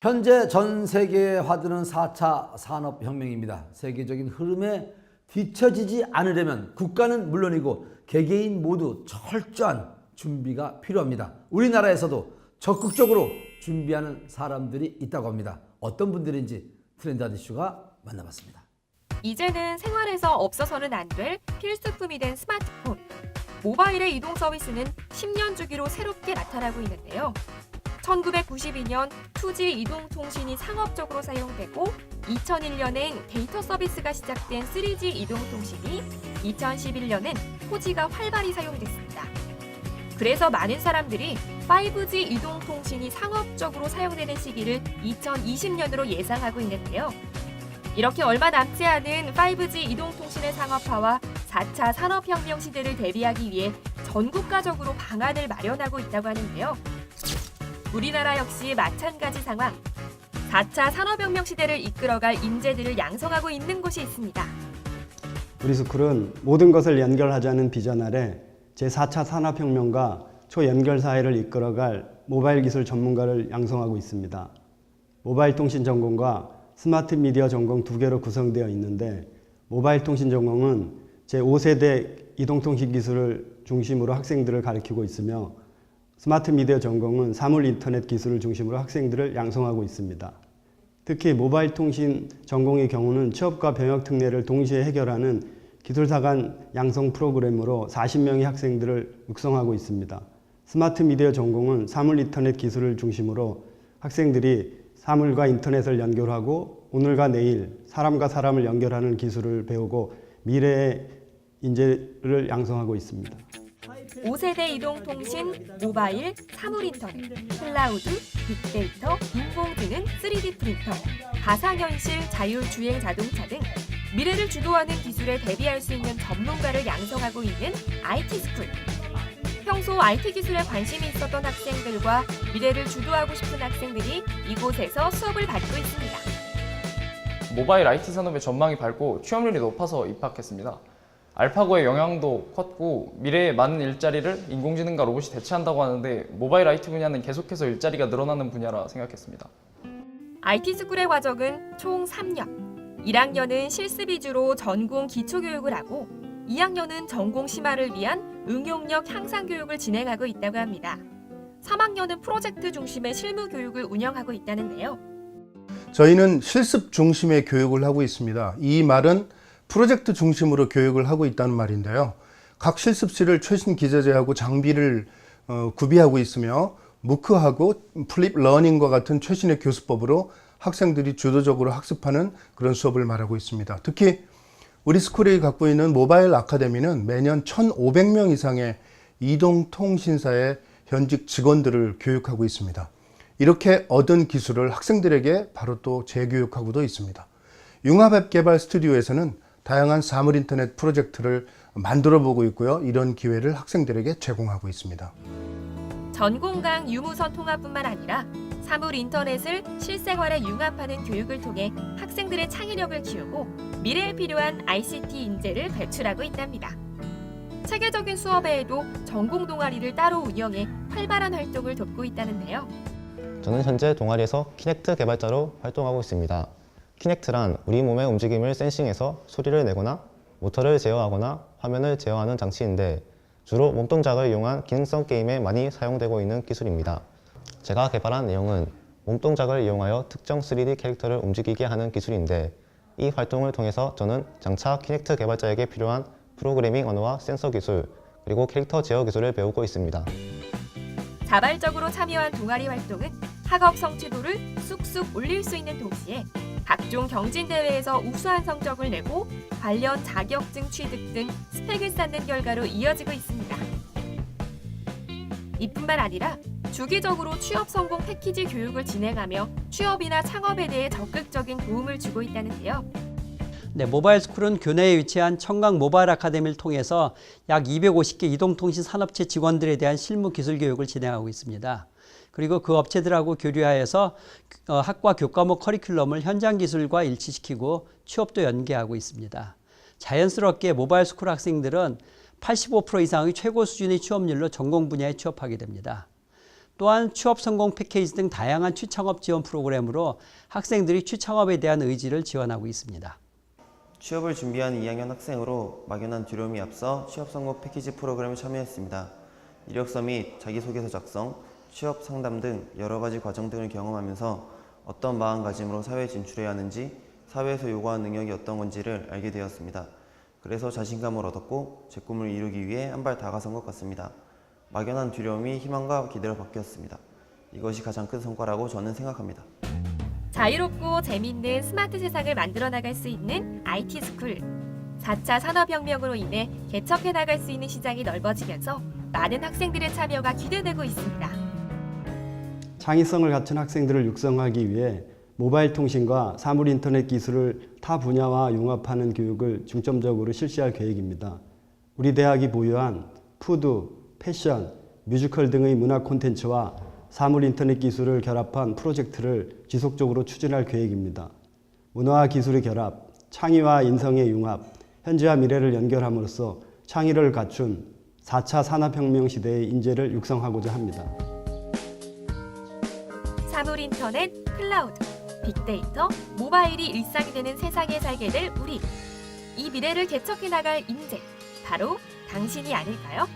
현재 전 세계에 화두는 4차 산업혁명입니다. 세계적인 흐름에 뒤처지지 않으려면 국가는 물론이고 개개인 모두 철저한 준비가 필요합니다. 우리나라에서도 적극적으로 준비하는 사람들이 있다고 합니다. 어떤 분들인지 트렌드한 이슈가 만나봤습니다. 이제는 생활에서 없어서는 안 될 필수품이 된 스마트폰. 모바일의 이동 서비스는 10년 주기로 새롭게 나타나고 있는데요. 1992년 2G 이동통신이 상업적으로 사용되고 2001년엔 데이터 서비스가 시작된 3G 이동통신이 2011년엔 4G가 활발히 사용됐습니다. 그래서 많은 사람들이 5G 이동통신이 상업적으로 사용되는 시기를 2020년으로 예상하고 있는데요. 이렇게 얼마 남지 않은 5G 이동통신의 상업화와 4차 산업혁명 시대를 대비하기 위해 전국가적으로 방안을 마련하고 있다고 하는데요. 우리나라 역시 마찬가지 상황. 4차 산업혁명 시대를 이끌어갈 인재들을 양성하고 있는 곳이 있습니다. 우리 스쿨은 모든 것을 연결하자는 비전 아래 제4차 산업혁명과 초연결 사회를 이끌어갈 모바일 기술 전문가를 양성하고 있습니다. 모바일 통신 전공과 스마트 미디어 전공 두 개로 구성되어 있는데 모바일 통신 전공은 제5세대 이동통신 기술을 중심으로 학생들을 가르치고 있으며 스마트 미디어 전공은 사물 인터넷 기술을 중심으로 학생들을 양성하고 있습니다. 특히 모바일 통신 전공의 경우는 취업과 병역 특례를 동시에 해결하는 기술사 간 양성 프로그램으로 40명의 학생들을 육성하고 있습니다. 스마트 미디어 전공은 사물 인터넷 기술을 중심으로 학생들이 사물과 인터넷을 연결하고 오늘과 내일 사람과 사람을 연결하는 기술을 배우고 미래의 인재를 양성하고 있습니다. 5세대 이동통신, 모바일, 사물인터넷, 클라우드, 빅데이터, 인공지능, 3D 프린터, 가상현실, 자율주행 자동차 등 미래를 주도하는 기술에 대비할 수 있는 전문가를 양성하고 있는 IT스쿨. 평소 IT 기술에 관심이 있었던 학생들과 미래를 주도하고 싶은 학생들이 이곳에서 수업을 받고 있습니다. 모바일 IT 산업의 전망이 밝고 취업률이 높아서 입학했습니다. 알파고의 영향도 컸고 미래의 많은 일자리를 인공지능과 로봇이 대체한다고 하는데 모바일 IT 분야는 계속해서 일자리가 늘어나는 분야라 생각했습니다. IT 스쿨의 과정은 총 3년. 1학년은 실습 위주로 전공 기초 교육을 하고 2학년은 전공 심화를 위한 응용력 향상 교육을 진행하고 있다고 합니다. 3학년은 프로젝트 중심의 실무 교육을 운영하고 있다는데요. 저희는 실습 중심의 교육을 하고 있습니다. 이 말은 프로젝트 중심으로 교육을 하고 있다는 말인데요. 각 실습실을 최신 기자재하고 장비를 어, 구비하고 있으며 무크하고 플립 러닝과 같은 최신의 교수법으로 학생들이 주도적으로 학습하는 그런 수업을 말하고 있습니다. 특히 우리 스쿨이 갖고 있는 모바일 아카데미는 매년 1,500명 이상의 이동통신사의 현직 직원들을 교육하고 있습니다. 이렇게 얻은 기술을 학생들에게 바로 또 재교육하고도 있습니다. 융합앱 개발 스튜디오에서는 다양한 사물 인터넷 프로젝트를 만들어 보고 있고요. 이런 기회를 학생들에게 제공하고 있습니다. 전공강 유무선 통합뿐만 아니라 사물 인터넷을 실생활에 융합하는 교육을 통해 학생들의 창의력을 키우고 미래에 필요한 ICT 인재를 배출하고 있답니다. 체계적인 수업 외에도 전공 동아리를 따로 운영해 활발한 활동을 돕고 있다는데요. 저는 현재 동아리에서 키넥트 개발자로 활동하고 있습니다. 키넥트란 우리 몸의 움직임을 센싱해서 소리를 내거나 모터를 제어하거나 화면을 제어하는 장치인데 주로 몸동작을 이용한 기능성 게임에 많이 사용되고 있는 기술입니다. 제가 개발한 내용은 몸동작을 이용하여 특정 3D 캐릭터를 움직이게 하는 기술인데 이 활동을 통해서 저는 장차 키넥트 개발자에게 필요한 프로그래밍 언어와 센서 기술 그리고 캐릭터 제어 기술을 배우고 있습니다. 자발적으로 참여한 동아리 활동은 학업 성취도를 쑥쑥 올릴 수 있는 동시에 각종 경진 대회에서 우수한 성적을 내고 관련 자격증 취득 등 스펙을 쌓는 결과로 이어지고 있습니다. 이뿐만 아니라 주기적으로 취업 성공 패키지 교육을 진행하며 취업이나 창업에 대해 적극적인 도움을 주고 있다는데요. 네, 모바일 스쿨은 교내에 위치한 청강 모바일 아카데미를 통해서 약 250개 이동통신 산업체 직원들에 대한 실무 기술 교육을 진행하고 있습니다. 그리고 그 업체들하고 교류하여서 어, 학과 교과목 커리큘럼을 현장 기술과 일치시키고 취업도 연계하고 있습니다. 자연스럽게 모바일 스쿨 학생들은 85% 이상의 최고 수준의 취업률로 전공 분야에 취업하게 됩니다. 또한 취업 성공 패키지 등 다양한 취창업 지원 프로그램으로 학생들이 취창업에 대한 의지를 지원하고 있습니다. 취업을 준비하는 2학년 학생으로 막연한 두려움이 앞서 취업 성공 패키지 프로그램에 참여했습니다. 이력서 및 자기소개서 작성, 취업 상담 등 여러 가지 과정 등을 경험하면서 어떤 마음가짐으로 사회에 진출해야 하는지, 사회에서 요구하는 능력이 어떤 건지를 알게 되었습니다. 그래서 자신감을 얻었고 제 꿈을 이루기 위해 한 발 다가선 것 같습니다. 막연한 두려움이 희망과 기대로 바뀌었습니다. 이것이 가장 큰 성과라고 저는 생각합니다. 자유롭고 재미있는 스마트 세상을 만들어 나갈 수 있는 IT 스쿨. 4차 산업혁명으로 인해 개척해 나갈 수 있는 시장이 넓어지면서 많은 학생들의 참여가 기대되고 있습니다. 창의성을 갖춘 학생들을 육성하기 위해 모바일 통신과 사물 인터넷 기술을 타 분야와 융합하는 교육을 중점적으로 실시할 계획입니다. 우리 대학이 보유한 푸드, 패션, 뮤지컬 등의 문화 콘텐츠와 사물 인터넷 기술을 결합한 프로젝트를 지속적으로 추진할 계획입니다. 문화와 기술의 결합, 창의와 인성의 융합, 현재와 미래를 연결함으로써 창의를 갖춘 4차 산업혁명 시대의 인재를 육성하고자 합니다. 사물 인터넷, 클라우드, 빅데이터, 모바일이 일상이 되는 세상에 살게 될 우리. 이 미래를 개척해 나갈 인재, 바로 당신이 아닐까요?